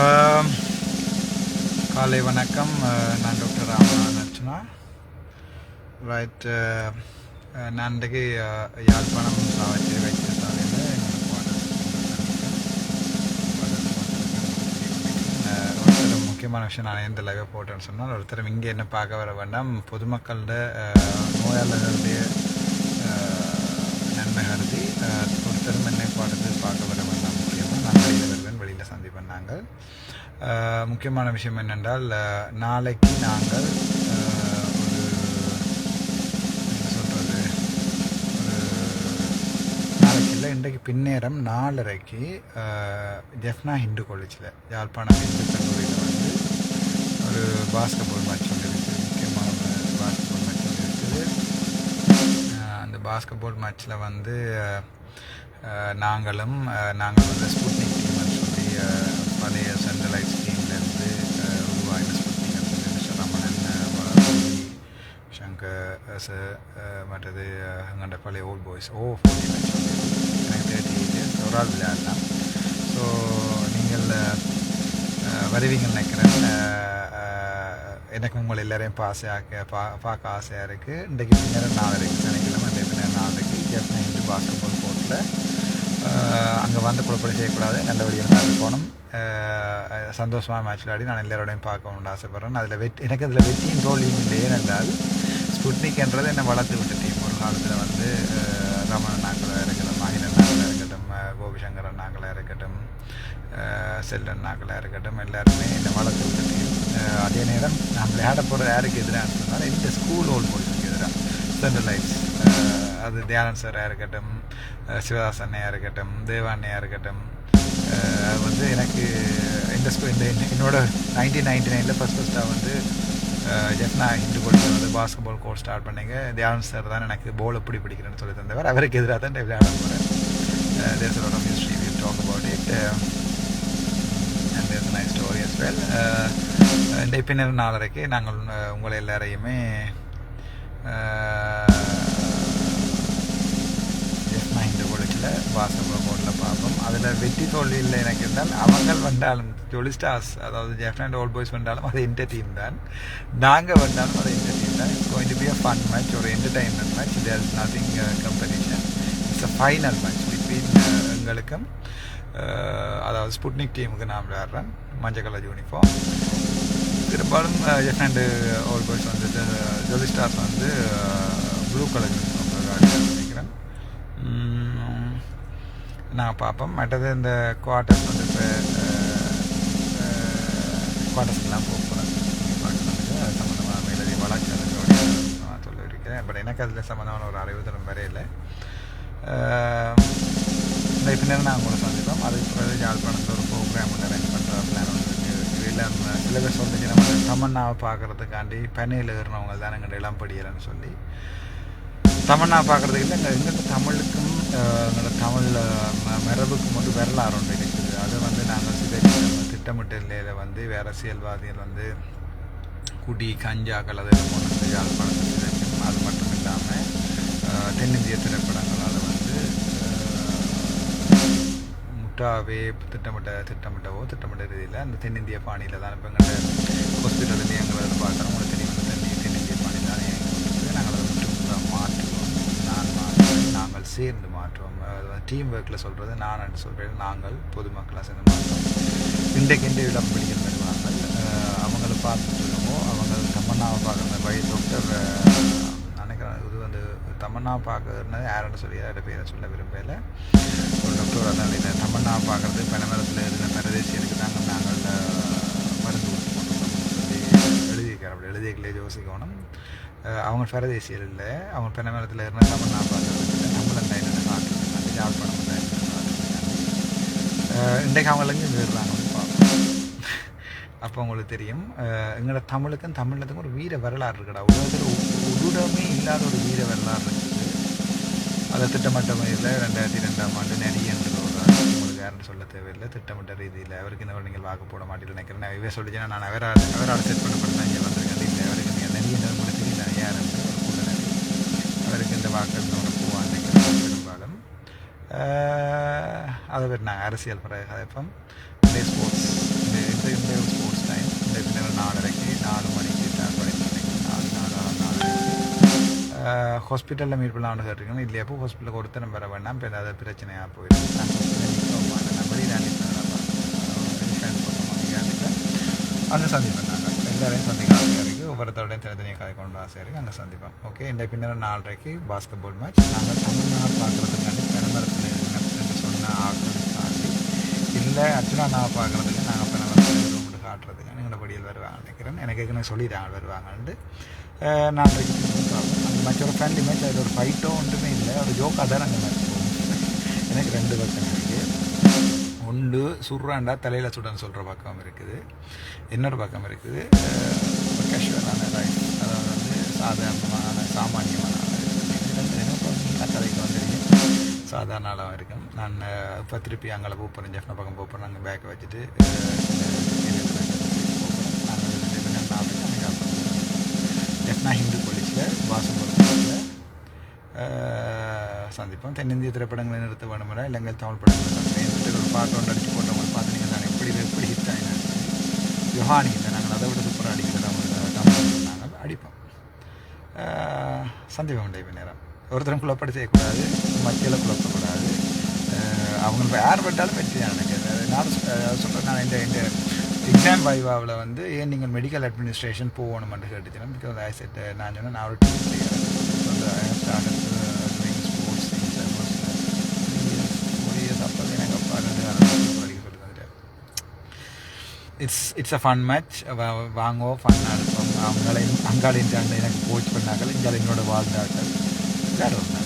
Um, காலை வணக்கம். Uh, நான் doctor Ramanathan. Archana right uh, uh, நான் இன்றைக்கு யாழ்ப்பாணம் சாவச்சேரி வைத்தியசாலையில் எங்களுக்கு ஒருத்தர் முக்கியமான விஷயம் நான் எந்த லைவை போட்டேன்னு சொன்னால் ஒருத்தர் இங்கே என்ன பார்க்க வர வேண்டாம். பொதுமக்களோட நோயாளர்களுடைய நன்மை கருதி ஒருத்தரும் என்னை பாடத்து பார்க்க வர வேண்டாம். முக்கியமாக நான் வெளியில் வெளியில் சந்திப்பேன் நாங்கள். முக்கியமான விஷயம் என்னென்றால் நாளைக்கு நாங்கள் ஒரு என்ன சொல்கிறது ஒரு நாளைக்கு இல்லை இன்றைக்கு பின்னேரம் நாலரைக்கு ஜெஃப்னா ஹிந்து காலேஜில் யாழ்ப்பாணம் ஹிந்து கல்லூரியில் வந்து ஒரு பாஸ்கெட்பால் மேட்ச் ஒன்று இருக்குது. முக்கியமான பாஸ்கெட்பால் மேட்ச் ஒன்று இருக்குது. அந்த பாஸ்கெட்பால் மேட்ச்சில் வந்து நாங்களும் நாங்கள் வந்து ஸ்புட்னிக் பழைய சென்ட்ரலைஸ் ஸ்கீம்லேருந்து உருவாகின ஸ்புட்னிக் சொல்லி மிஸ்டர் சங்கர் மற்றது அஹ், பழைய ஓல்ட் பாய்ஸ் ஓ ஃபோர்ட்டி எனக்கு தேர்ட்டி எயிட் ஒரு ஆள் விளையாடலாம் ஸோ நீங்கள் அஹ், வருவீங்கன்னு நினைக்கிறேன். எனக்கு உங்களை எல்லாரையும் பாசையாக்க பா பார்க்க ஆசையாக இருக்குது இன்றைக்கு பின்னர் நாலரைக்கு சனிக்கிழமை இன்றைக்கு பின்னர் நாலரைக்கு ஜெஃப்னா பாஸ்கெட் பால் கோர்ட்டில் அங்கே வந்து குழப்பம் செய்யக்கூடாது. நல்லபடியாக நான் போகணும். சந்தோஷமாக மேட்ச் ஆடி நான் எல்லாரோடையும் பார்க்கணும்னு ஆசைப்பட்றேன். அதில் வெற்றி எனக்கு அதில் வெற்றியும் தோல்வியும் இல்லை ஏனென்றால் ஸ்புட்னிக்ன்றது என்னை வளர்த்து விட்ட டீம் ஒரு காலத்தில் வந்து ரமண ரமணன் நாக்களாக இருக்கட்டும் மகிழன் நாக்களாக இருக்கட்டும் கோபிசங்கர் கோபிசங்கரன் நாக்களாக இருக்கட்டும் செல்லன் நாக்களாக இருக்கட்டும் எல்லாருமே என்னை வளர்த்து விட்ட டீம் அதே நேரம் நான் விளையாட போகிற யாருக்கு எதிராக சொன்னால் இந்த ஸ்கூல் ஓல்ட் பாய்ஸுக்கு எதிராக. சென்ட்ரலைஸ் uh, அது தியானந்த் சாராக இருக்கட்டும் uh, சிவதாஸ் அண்ணையாக இருக்கட்டும் தேவாண்ணையாக இருக்கட்டும். Uh, அது வந்து எனக்கு இந்த ஸ்கூல் இந்த என்னோட நைன்டீன் நைன்டி நைனில் ஃபஸ்ட் ஃபஸ்ட்டாக வந்து ஜெஃப்னா ஹிந்து கோல்டில் வந்து பாஸ்கெட்பால் கோர்ஸ் ஸ்டார்ட் பண்ணிங்க. தியானம் சார் தான் எனக்கு பால் எப்படி பிடிக்கிறேன்னு சொல்லி தந்தவர். அவருக்கு எதிராக தான் விளையாட போகிறேன் there's a lot of it and talk about it. Uh, and there's a இந்த பின்னர் நாளரைக்கு நாங்கள் உங்களை எல்லாரையுமே வெற்றி தோல்வியில் எனக்கு இருந்தால் அவங்க வந்தாலும் ஜொலிஸ்டாஸ் அதாவது ஜெஃப் அண்ட் ஓல்ட் பாய்ஸ் வந்தாலும் அது எந்த டீம் தான். நாங்கள் வந்தாலும் அது எந்த டீம் தான். It's going to be a fun match ஒரு entertainment match there is nothing competition it's a final match between எங்களுக்கும் uh, அதாவது ஸ்புட்னிக் டீமுக்கு நான் விளையாடுறேன். மஞ்சள் கலர் யூனிஃபார்ம் பெரும்பாலும் எஃப் அண்ட் ஓல்ட் பாய்ஸ் வந்து ஜொலிஸ்டாஸ் வந்து ப்ளூ கலர் யூனிஃபார்ம் விளையாடுறேன் நான் பார்ப்போம் மற்றது இந்த குவார்ட்டர்ஸ் வந்து இப்போ குவார்ட்டர்ஸ்க்கெலாம் போக போகிறேன் அது சம்மந்தமான மேலதிக வழக்கறிஞரோட நான் சொல்லியிருக்கேன் பட் எனக்கு அதில் சம்மந்தமான ஒரு அறிவு தரம் வரையில இந்த பின்னர் நான் கூட சந்திப்போம். அதுக்கு பிறகு யாழ்ப்பாணத்தில் ஒரு ப்ரோக்ராம் ஒன்று அரேஞ்ச் பண்ணுற பிளான் ஒன்று இருக்குது இதில் சில பேர் சொல்லிச்சு நம்ம தமன்னாவை பார்க்குறதுக்காண்டி பனையில் ஏறினவங்க தான் எங்கள் இளம்படியலைன்னு சொல்லி. தமன்னா பார்க்குறதுக்கு இல்லை எங்கள் எங்கள் தமிழுக்கும் தமிழில் எங்களோட மட்டும் வரலாறு ஒன்று இருக்குது அது வந்து நாங்கள் சிதைச்சு நம்ம திட்டமிட்டதில் வந்து வேறு அரசியல்வாதிகள் வந்து குடி கஞ்சாக்கள் அதில் கொண்டு வந்து யாழ்ப்பாணத்தை சிதைக்கும். அது மட்டும் இல்லாமல் தென்னிந்திய திரைப்படங்களால் வந்து முட்டாவே திட்டமிட்ட திட்டமிட்டவோ திட்டமிட்ட ரீதியில் அந்த தென்னிந்திய பாணியில் தான் இப்போ எங்கள்கிட்ட ஹாஸ்பிட்டல் எங்களை பார்க்குறோம் உங்களுக்கு தெரியும். சேர்ந்து மாற்றுவோம் டீம் ஒர்க்கில் சொல்கிறது நான் சொல்கிறேன் நாங்கள் பொதுமக்களாக சேர்ந்து மாற்றுவோம் இன்றைக்கு இன்றைய இடம் பிடிக்கிற வருவார்கள் அஹ், அவங்கள பார்த்து அவங்க தமன்னாவை பார்க்குற வழி டாக்டர் நினைக்கிறேன் இது வந்து தமன்னா பார்க்கறதுனால யாருன்னு சொல்லி யாரோட பேரை சொல்ல விரும்பல. ஒரு டாக்டர் அதனால் இந்த தமன்னா பார்க்குறது பனமரத்தில் இருக்கிற பரதேசியருக்கு தாங்க நாங்கள் மருந்து கொடுத்து கொண்டிருக்கோம்னு சொல்லி எழுதியிருக்கார். அப்படி எழுதிக்கலே யோசிக்கணும். அவங்க பரதேசியர் இல்லை. அவங்க பெண்ணமரத்தில் இருந்தால் தமிழ்நாடு பார்க்குறது இல்லை. தான் என்னென்ன காட்டுறதுக்காண்டி யாழ்ப்பாணம் தான் இன்றைக்கு அவங்களுக்கு வேறுறாங்க அப்போ உங்களுக்கு தெரியும் எங்களோட தமிழுக்கும் தமிழத்துக்கும் ஒரு வீர வரலாறு இருக்குடா. உலகத்தில் உருடமே இல்லாத ஒரு வீர வரலாறு இருக்குது. அதை திட்டமிட்ட முறையில் ரெண்டாயிரத்தி ரெண்டாம் ஆண்டு நெறியன்ற ஒரு உங்களுக்கு யாருன்னு சொல்ல தேவையில்லை. திட்டமிட்ட ரீதியில் அவருக்கு இந்த நீங்கள் வாக்கு போட மாட்டேன்னு நினைக்கிறேன். நான் இவே சொல்லிச்சுன்னா நான் அவரால் அவரால் செட் பண்ணப்பட்டு தான் இங்கே வந்திருக்கேன். இல்லை அவருக்கு நீங்கள் நெறியன்றது உங்களுக்கு தெரியல. யாருன்னு வருகின்ற இந்த வாக்கள் போவான்னு நினைக்கிறேன் பெரும்பாலும். அதை பேர் நாங்கள் அரசியல் பிறகு கதைப்போம் ஸ்போர்ட்ஸ் அடுத்து இந்த ஸ்போர்ட்ஸ் டைம் இந்த பின்னர் நாலரைக்கு நாலு மணிக்கு ஸ்டார்ட் மணிக்கு நாலு நாலு ஆறு நாலரைக்கு ஹாஸ்பிட்டலில் மீட் பண்ணலாம்னு கேட்டிருக்கணும் இல்லையா? அப்போ ஹாஸ்பிட்டலுக்கு ஒருத்தரம் வர வேண்டாம். இப்போ ஏதாவது பிரச்சனையாக போயிடுது நான் ஹாஸ்பிட்டலில் நிற்க மாட்டேன். நான் வெளியில் அங்கே சந்திப்பேன் நாங்கள் எல்லாரையும் சந்திக்க ஆசையாக இருக்குது ஒவ்வொருத்தரோடையும் தனித்தனியாக கதை கொண்டு ஆசையாக இருக்குது அங்கே சந்திப்போம் ஓகே இந்த பின்னர் நாலரைக்கு பாஸ்கெட் பால் மேட்ச் நாங்கள் தமிழ்நாடு பார்க்குறதுக்காண்டி பெருமரத்தில் இருக்கிற சொன்ன ஆட்கள் தாண்டி இல்லை அர்ச்சனா நான் பார்க்குறதுக்கு நாங்கள் பெருமரத்தில் ரூம் காட்டுறதுக்கு எங்களோட படியில் வருவாங்க நினைக்கிறேன் எனக்கு ஏற்கனவே சொல்லிடுறாங்க வருவாங்கன்ட்டு நாலரைக்கு அந்த மேட்ச் ஒரு ஃப்ரெண்ட்லி மேட்ச் அது ஒரு ஃபைட்டோ ஒன்றுமே இல்லை ஒரு ஜோக்காக தான் நாங்கள் மேட்ச் போவோம் எனக்கு ரெண்டு பக்கம் இருக்குது ஒன்று சுடுறாண்டா தலையில் சுடன்னு சொல்கிற பக்கம் இருக்குது. இன்னொரு பக்கம் இருக்குது. கேஷுவலான ரைட் அதாவது வந்து சாதாரணமான சாமானியமான கதைக்கு வந்துருக்கேன் சாதாரண அளவாக இருக்கும். நான் இப்போ திருப்பி அங்கே போகிறேன் ஜெஃப்னா பக்கம் போகிறேன் நாங்கள் பேக்கை வச்சுட்டு ஜெஃப்னா ஹிந்து போலீஸில் வாசம்புரத்தில் சந்திப்போம். தென்னிந்திய திரைப்படங்களை நிறுத்த வேணுமில்ல இலங்கை தமிழ் படங்கள் ஒரு பாட்டு ஒன்று அடிச்சு போட்ட பார்த்து நீங்கள் எப்படி எப்படி ஹிட் ஆகினா யுஹானி இல்லை நாங்கள் அதை விட சூப்பராக அடிக்கிற நாங்கள் அடிப்போம். சந்திப்போம் டைப் நேரம். ஒருத்தரும் குழப்படி செய்யக்கூடாது மத்தியில் குழப்பக்கூடாது. அவங்க யார் பட்டாலும் வெற்றி தான் எனக்கு நான் சொல்கிறேன் நான் இந்த இந்த எக்ஸாம் வைவாவில் வந்து ஏன் நீங்கள் மெடிக்கல் அட்மினிஸ்ட்ரேஷன் போகணுமென்று கேட்டுச்சுன்னா பிகாஸ் ஐ செட் நான் சொன்னேன் நான் ஒரு teacher player it's it's a fun match வாங்குவோம் ஃபன்னாக இருப்போம் அவங்களே அங்காளையும் தாண்டி எனக்கு கோச் பண்ணாக்கள் இங்கே என்னோட வாழ்ந்தாக்கள் விளையாடுவாங்க